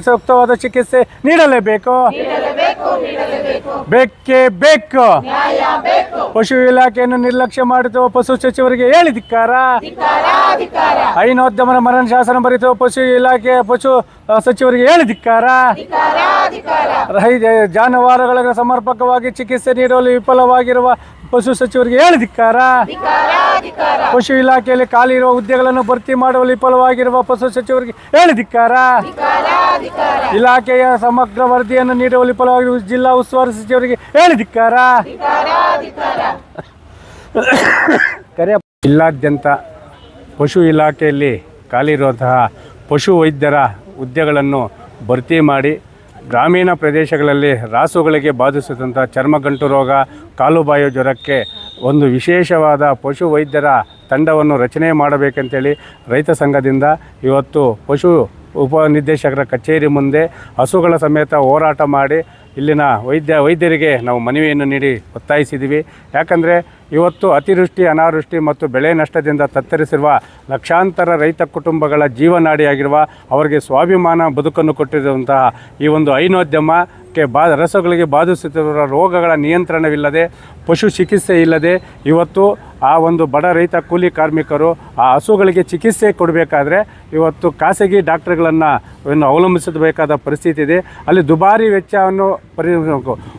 ಸೂಕ್ತವಾದ ಚಿಕಿತ್ಸೆ ನೀಡಲೇಬೇಕು. ಬೇಕೇ ಬೇಕು. ಪಶು ಇಲಾಖೆಯನ್ನು ನಿರ್ಲಕ್ಷ್ಯ ಮಾಡುತ್ತಿರುವ ಪಶು ಸಚಿವರಿಗೆ ಹೇಳಿದಿಕ್ಕಾರ ಹೈನೋದ್ಯಮನ ಐನೋದ್ಯಮನ ಮರಣ ಶಾಸನ ಬರೀತು ಪಶು ಇಲಾಖೆ ಪಶು ಸಚಿವರಿಗೆ ಹೇಳಿದಿಕ್ಕಾರ ರೈ- ಜಾನುವಾರುಗಳಿಗೆ ಸಮರ್ಪಕವಾಗಿ ಚಿಕಿತ್ಸೆ ನೀಡಲು ವಿಫಲವಾಗಿರುವ ಪಶು ಸಚಿವರಿಗೆ ಹೇಳಿದಿಕ್ಕಾರ ಪಶು ಇಲಾಖೆಯಲ್ಲಿ ಖಾಲಿ ಇರುವ ಹುದ್ದೆಗಳನ್ನು ಭರ್ತಿ ಮಾಡುವಲ್ಲಿ ವಿಫಲವಾಗಿರುವ ಪಶು ಸಚಿವರಿಗೆ ಹೇಳಿ ಧಿಕ್ಕಾರ ಇಲಾಖೆಯ ಸಮಗ್ರ ವರದಿಯನ್ನು ನೀಡುವ ವಿಫಲವಾಗಿ ಜಿಲ್ಲಾ ಉಸ್ತುವಾರಿ ಸಚಿವರಿಗೆ ಹೇಳಿ ಧಿಕ್ಕಾರ ಕರೆ ಜಿಲ್ಲಾದ್ಯಂತ ಪಶು ಇಲಾಖೆಯಲ್ಲಿ ಖಾಲಿ ಇರುವಂತಹ ಪಶು ವೈದ್ಯರ ಹುದ್ದೆಗಳನ್ನು ಭರ್ತಿ ಮಾಡಿ ಗ್ರಾಮೀಣ ಪ್ರದೇಶಗಳಲ್ಲಿ ರಾಸುಗಳಿಗೆ ಬಾಧಿಸಿದಂಥ ಚರ್ಮಗಂಟು ರೋಗ ಕಾಲುಬಾಯಿ ಜ್ವರಕ್ಕೆ ಒಂದು ವಿಶೇಷವಾದ ಪಶು ವೈದ್ಯರ ತಂಡವನ್ನು ರಚನೆ ಮಾಡಬೇಕಂತೇಳಿ ರೈತ ಸಂಘದಿಂದ ಇವತ್ತು ಪಶು ಉಪನಿರ್ದೇಶಕರ ಕಚೇರಿ ಮುಂದೆ ಹಸುಗಳ ಸಮೇತ ಹೋರಾಟ ಮಾಡಿ ಇಲ್ಲಿನ ವೈದ್ಯ ವೈದ್ಯರಿಗೆ ನಾವು ಮನವಿಯನ್ನು ನೀಡಿ ಒತ್ತಾಯಿಸಿದ್ದೀವಿ. ಯಾಕಂದರೆ ಇವತ್ತು ಅತಿವೃಷ್ಟಿ, ಅನಾವೃಷ್ಟಿ ಮತ್ತು ಬೆಳೆ ನಷ್ಟದಿಂದ ತತ್ತರಿಸಿರುವ ಲಕ್ಷಾಂತರ ರೈತ ಕುಟುಂಬಗಳ ಜೀವನಾಡಿಯಾಗಿರುವ ಅವರಿಗೆ ಸ್ವಾಭಿಮಾನ ಬದುಕನ್ನು ಕೊಟ್ಟಿರುವಂತಹ ಈ ಒಂದು ಐನೋದ್ಯಮಕ್ಕೆ ಬಾ ರಸಗಳಿಗೆ ಬಾಧಿಸುತ್ತಿರುವ ರೋಗಗಳ ನಿಯಂತ್ರಣವಿಲ್ಲದೆ, ಪಶು ಚಿಕಿತ್ಸೆ ಇಲ್ಲದೆ ಇವತ್ತು ಆ ಒಂದು ಬಡ ರೈತ ಕೂಲಿ ಕಾರ್ಮಿಕರು ಆ ಹಸುಗಳಿಗೆ ಚಿಕಿತ್ಸೆ ಕೊಡಬೇಕಾದ್ರೆ ಇವತ್ತು ಖಾಸಗಿ ಡಾಕ್ಟರ್ಗಳನ್ನು ಇನ್ನು ಅವಲಂಬಿಸಬೇಕಾದ ಪರಿಸ್ಥಿತಿ ಇದೆ. ಅಲ್ಲಿ ದುಬಾರಿ ವೆಚ್ಚವನ್ನು ಪರಿ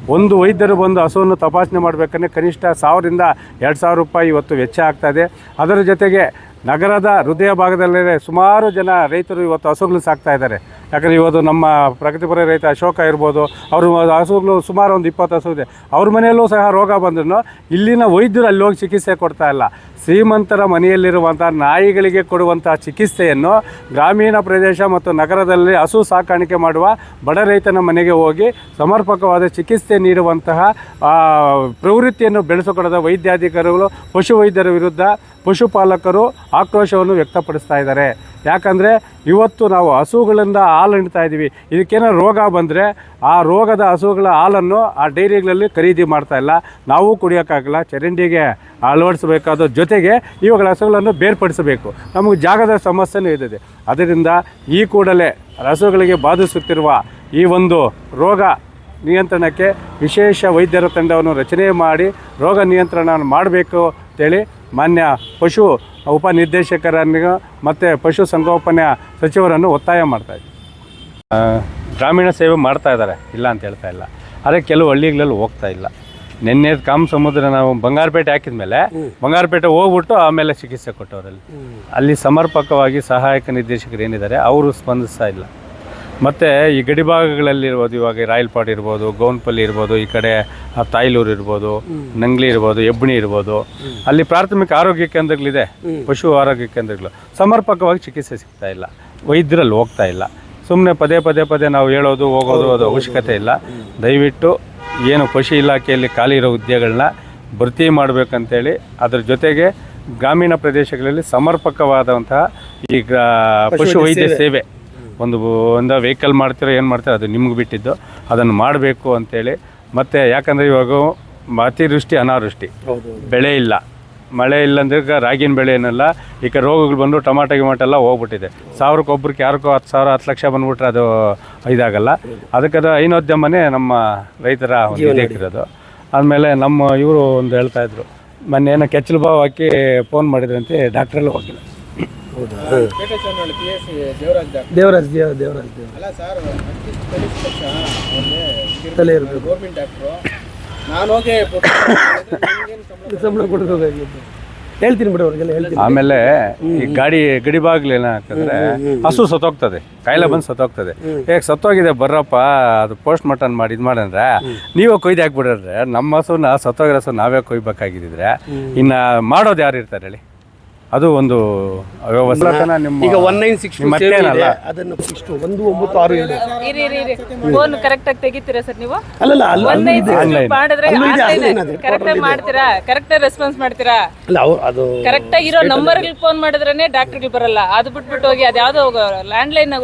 ಒಂದು ವೈದ್ಯರು ಬಂದು ಹಸುವನ್ನು ತಪಾಸಣೆ ಮಾಡಬೇಕಂದ್ರೆ ಕನಿಷ್ಠ ಸಾವಿರದಿಂದ ಎರಡು ಸಾವಿರ ರೂಪಾಯಿ ಇವತ್ತು ವೆಚ್ಚ ಆಗ್ತಾಯಿದೆ ಅದರ ಜೊತೆಗೆ ನಗರದ ಹೃದಯ ಭಾಗದಲ್ಲೇ ಸುಮಾರು ಜನ ರೈತರು ಇವತ್ತು ಹಸುಗಳು ಸಾಕ್ತಾ ಇದ್ದಾರೆ. ಯಾಕಂದರೆ ಇವತ್ತು ನಮ್ಮ ಪ್ರಗತಿಪರ ರೈತ ಅಶೋಕ ಇರ್ಬೋದು, ಅವರು ಹಸುಗಳು ಸುಮಾರು ಒಂದು ಇಪ್ಪತ್ತು ಹಸು ಇದೆ. ಅವ್ರ ಮನೆಯಲ್ಲೂ ಸಹ ರೋಗ ಬಂದ್ರು ಇಲ್ಲಿನ ವೈದ್ಯರು ಅಲ್ಲಿ ಹೋಗಿ ಚಿಕಿತ್ಸೆ ಕೊಡ್ತಾ ಇಲ್ಲ. ಶ್ರೀಮಂತರ ಮನೆಯಲ್ಲಿರುವಂಥ ನಾಯಿಗಳಿಗೆ ಕೊಡುವಂಥ ಚಿಕಿತ್ಸೆಯನ್ನು ಗ್ರಾಮೀಣ ಪ್ರದೇಶ ಮತ್ತು ನಗರದಲ್ಲಿ ಹಸು ಸಾಕಾಣಿಕೆ ಮಾಡುವ ಬಡ ರೈತನ ಮನೆಗೆ ಹೋಗಿ ಸಮರ್ಪಕವಾದ ಚಿಕಿತ್ಸೆ ನೀಡುವಂತಹ ಪ್ರವೃತ್ತಿಯನ್ನು ಬೆಳೆಸಿಕೊಡದ ವೈದ್ಯಾಧಿಕಾರಿಗಳು, ಪಶುವೈದ್ಯರ ವಿರುದ್ಧ ಪಶುಪಾಲಕರು ಆಕ್ರೋಶವನ್ನು ವ್ಯಕ್ತಪಡಿಸ್ತಾ ಇದ್ದಾರೆ. ಯಾಕಂದರೆ ಇವತ್ತು ನಾವು ಹಸುಗಳಿಂದ ಹಾಲು ಹಿಂಡ್ತಾ ಇದ್ದೀವಿ. ಇದಕ್ಕೇನೋ ರೋಗ ಬಂದರೆ ಆ ರೋಗದ ಹಸುಗಳ ಹಾಲನ್ನು ಆ ಡೈರಿಗಳಲ್ಲಿ ಖರೀದಿ ಮಾಡ್ತಾ ಇಲ್ಲ. ನಾವು ಕುಡಿಯೋಕ್ಕಾಗಲ್ಲ. ಚರಂಡಿಗೆ ಅಳವಡಿಸಬೇಕಾದ ಜೊತೆಗೆ ಇವುಗಳ ಹಸುಗಳನ್ನು ಬೇರ್ಪಡಿಸಬೇಕು. ನಮಗೆ ಜಾಗದ ಸಮಸ್ಯೆನೂ ಇದೆ. ಅದರಿಂದ ಈ ಕೂಡಲೇ ಹಸುಗಳಿಗೆ ಬಾಧಿಸುತ್ತಿರುವ ಈ ಒಂದು ರೋಗ ನಿಯಂತ್ರಣಕ್ಕೆ ವಿಶೇಷ ವೈದ್ಯರ ತಂಡವನ್ನು ರಚನೆ ಮಾಡಿ ರೋಗ ನಿಯಂತ್ರಣ ಮಾಡಬೇಕು ಅಂತೇಳಿ ಮಾನ್ಯ ಪಶು ಉಪನಿರ್ದೇಶಕರನ್ನು ಮತ್ತು ಪಶು ಸಂಗೋಪನೆಯ ಸಚಿವರನ್ನು ಒತ್ತಾಯ ಮಾಡ್ತಾ ಗ್ರಾಮೀಣ ಸೇವೆ ಮಾಡ್ತಾ ಇದ್ದಾರೆ ಇಲ್ಲ ಅಂತ ಹೇಳ್ತಾ ಇಲ್ಲ. ಆದರೆ ಕೆಲವು ಹಳ್ಳಿಗಳಲ್ಲಿ ಹೋಗ್ತಾ ಇಲ್ಲ. ನಿನ್ನೆ ಕಾಮ ಸಮುದ್ರ ನಾವು ಬಂಗಾರಪೇಟೆ ಹಾಕಿದ ಮೇಲೆ ಬಂಗಾರಪೇಟೆ ಹೋಗ್ಬಿಟ್ಟು ಆಮೇಲೆ ಚಿಕಿತ್ಸೆ ಕೊಟ್ಟವರಲ್ಲಿ. ಅಲ್ಲಿ ಸಮರ್ಪಕವಾಗಿ ಸಹಾಯಕ ನಿರ್ದೇಶಕರು ಏನಿದ್ದಾರೆ ಅವರು ಸ್ಪಂದಿಸ್ತಾ ಇಲ್ಲ. ಮತ್ತು ಈ ಗಡಿ ಭಾಗಗಳಲ್ಲಿರ್ಬೋದು ಇವಾಗ ರಾಯಲ್ಪಾಡ್ ಇರ್ಬೋದು ಗೌನ್ಪಲ್ಲಿ ಇರ್ಬೋದು ಈ ಕಡೆ ತಾಯ್ಲೂರು ಇರ್ಬೋದು ನಂಗ್ಲಿ ಇರ್ಬೋದು ಹೆಬ್ಬಣಿ ಇರ್ಬೋದು. ಅಲ್ಲಿ ಪ್ರಾಥಮಿಕ ಆರೋಗ್ಯ ಕೇಂದ್ರಗಳಿದೆ ಪಶು ಆರೋಗ್ಯ ಕೇಂದ್ರಗಳು. ಸಮರ್ಪಕವಾಗಿ ಚಿಕಿತ್ಸೆ ಸಿಗ್ತಾ ಇಲ್ಲ. ವೈದ್ಯರಲ್ಲಿ ಹೋಗ್ತಾ ಇಲ್ಲ. ಸುಮ್ಮನೆ ಪದೇ ಪದೇ ಪದೇ ನಾವು ಹೇಳೋದು ಹೋಗೋದು ಅದು ಅವಶ್ಯಕತೆ ಇಲ್ಲ. ದಯವಿಟ್ಟು ಏನು ಪಶು ಇಲಾಖೆಯಲ್ಲಿ ಖಾಲಿ ಇರೋ ಹುದ್ದೆಗಳನ್ನ ಭರ್ತಿ ಮಾಡಬೇಕಂತೇಳಿ ಅದ್ರ ಜೊತೆಗೆ ಗ್ರಾಮೀಣ ಪ್ರದೇಶಗಳಲ್ಲಿ ಸಮರ್ಪಕವಾದಂತಹ ಈ ಪಶು ವೈದ್ಯ ಸೇವೆ. ಒಂದು ಒಂದು ವೆಹಿಕಲ್ ಮಾಡ್ತಿರೋ ಏನು ಮಾಡ್ತೀರೋ ಅದು ನಿಮ್ಗೆ ಬಿಟ್ಟಿದ್ದು. ಅದನ್ನು ಮಾಡಬೇಕು ಅಂತೇಳಿ. ಮತ್ತು ಯಾಕಂದರೆ ಇವಾಗ ಅತಿವೃಷ್ಟಿ ಅನಾವೃಷ್ಟಿ. ಬೆಳೆ ಇಲ್ಲ. ಮಳೆ ಇಲ್ಲ ಅಂದ್ರೆ ಈಗ ರಾಗಿನ ಬೆಳೆ ಏನಲ್ಲ ಈಗ ರೋಗಗಳು ಬಂದು ಟೊಮಾಟೊ ಗಿಮಾಟೊ ಎಲ್ಲ ಹೋಗ್ಬಿಟ್ಟಿದೆ. ಸಾವಿರಕ್ಕೆ ಒಬ್ರಿಗೆ ಯಾರಿಗೋ ಹತ್ತು ಸಾವಿರ ಹತ್ತು ಲಕ್ಷ ಬಂದ್ಬಿಟ್ರೆ ಅದು ಇದಾಗಲ್ಲ. ಅದಕ್ಕೆ ಅದು ಐನೋದ್ಯಮನೇ ನಮ್ಮ ರೈತರ ಒಂದು ಇದಿರೋದು ಆದಮೇಲೆ ನಮ್ಮ ಇವರು ಒಂದು ಹೇಳ್ತಾಯಿದ್ರು ಮೊನ್ನೆ ಏನೋ ಕೆಚ್ಚಲು ಬಾವು ಹಾಕಿ ಫೋನ್ ಮಾಡಿದ್ರಂತೆ ಡಾಕ್ಟ್ರೆಲ್ಲ ಹೋಗಿಲ್ಲ. ದೇವರಾಜ್ ದೇವ ದೇವರಾಜ್ ದೇವ ತಲೆ ಇರಬೇಕು ಸಂಬಳ ಕೊಡಬೇಕಾಗಿತ್ತು ಹೇಳ್ತೀನಿ ಬಿಡು ಅವ್ರಿಗೆಲ್ಲ ಹೇಳ್ತೀನಿ. ಆಮೇಲೆ ಈ ಗಾಡಿ ಗಡಿ ಬಾಗ್ಲು ಏನಾಗ್ತದ್ರೆ ಹಸು ಸತ್ತೋಗ್ತದೆ. ಕಾಯಿಲೆ ಬಂದು ಸತ್ತೋಗ್ತದೆ. ಹೇಗೆ ಸತ್ತೋಗಿದೆ ಬರ್ರಪ್ಪ ಅದು ಪೋಸ್ಟ್ ಮಾರ್ಟಮ್ ಮಾಡಿ ಇದು ಮಾಡಂದ್ರೆ ನೀವೇ ಕೊಯ್ದು ಹಾಕ್ಬಿಡ್ರೆ ನಮ್ಮ ಹಸುನ ಸತ್ತೋಗಿರೋ ಹಸು ನಾವೇ ಕೊಯ್ಬೇಕಾಗಿದ್ದಿದ್ರೆ ಇನ್ನ ಮಾಡೋದು ಯಾರು ಇರ್ತಾರೆ ಹೇಳಿ? ಅದು ಒಂದು ವ್ಯವಸ್ಥೆ ನಿಮ್ಮ ಈಗ ಒನ್ ನೈನ್ ಸಿಕ್ಸ್ ಮತ್ತೇನಲ್ಲ ಅದನ್ನು ಇಷ್ಟು ಒಂದು ಒಂಬತ್ತು ಆರು ಏಳು. ಇರಿ ಇರಿ ಇರಿ. ಫೋನ್ ಕರೆಕ್ಟ್ ಆಗಿ ತೆಗಿತೀರಾ ಸರ್ ನೀವು? ಅಲ್ಲಲ್ಲ ಅಲ್ಲ. ಮಾಡಿದ್ರೆ. ಕರೆಕ್ಟ್ ಆಗಿ ಮಾಡ್ತೀರಾ? ಕರೆಕ್ಟ್ ಆಗಿ ರೆಸ್ಪಾನ್ಸ್ ಮಾಡ್ತೀರಾ? ಅಲ್ಲ ಅವ್ರು ಅದು ಕರೆಕ್ಟ್ ಆಗಿರೋ ನಂಬರ್ಗೆ ಫೋನ್ ಮಾಡಿದ್ರೇನೆ ಡಾಕ್ಟರ್ಗಳು ಬರಲ್ಲ. ಅದು ಬಿಟ್ಬಿಟ್ಟು ಹೋಗಿ ಅದ್ಯಾವ್ದೋ ಲ್ಯಾಂಡ್ ಲೈನ್